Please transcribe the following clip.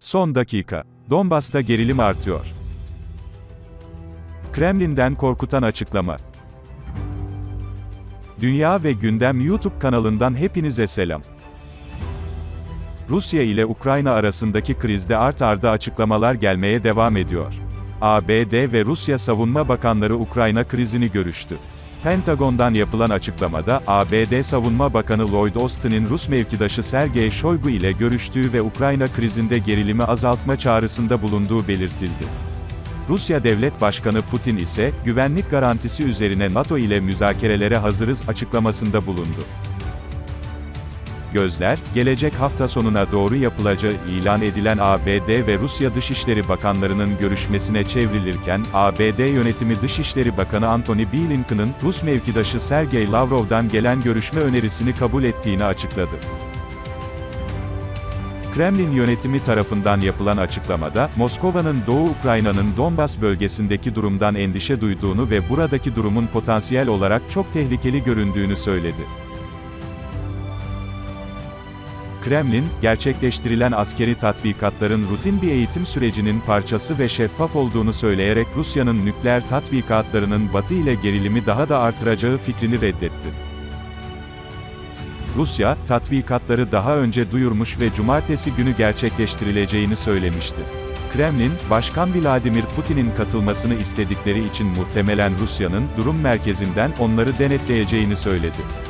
Son dakika. Donbas'ta gerilim artıyor. Kremlin'den korkutan açıklama. Dünya ve Gündem YouTube kanalından hepinize selam. Rusya ile Ukrayna arasındaki krizde art arda açıklamalar gelmeye devam ediyor. ABD ve Rusya Savunma Bakanları Ukrayna krizini görüştü. Pentagon'dan yapılan açıklamada, ABD Savunma Bakanı Lloyd Austin'in Rus mevkidaşı Sergey Shoigu ile görüştüğü ve Ukrayna krizinde gerilimi azaltma çağrısında bulunduğu belirtildi. Rusya Devlet Başkanı Putin ise, güvenlik garantisi üzerine NATO ile müzakerelere hazırız açıklamasında bulundu. Gözler, gelecek hafta sonuna doğru yapılacağı ilan edilen ABD ve Rusya Dışişleri Bakanlarının görüşmesine çevrilirken, ABD yönetimi Dışişleri Bakanı Antony Blinken'ın, Rus mevkidaşı Sergey Lavrov'dan gelen görüşme önerisini kabul ettiğini açıkladı. Kremlin yönetimi tarafından yapılan açıklamada, Moskova'nın Doğu Ukrayna'nın Donbas bölgesindeki durumdan endişe duyduğunu ve buradaki durumun potansiyel olarak çok tehlikeli göründüğünü söyledi. Kremlin, gerçekleştirilen askeri tatbikatların rutin bir eğitim sürecinin parçası ve şeffaf olduğunu söyleyerek Rusya'nın nükleer tatbikatlarının Batı ile gerilimi daha da artıracağı fikrini reddetti. Rusya, tatbikatları daha önce duyurmuş ve cumartesi günü gerçekleştirileceğini söylemişti. Kremlin, Başkan Vladimir Putin'in katılmasını istedikleri için muhtemelen Rusya'nın, durum merkezinden onları denetleyeceğini söyledi.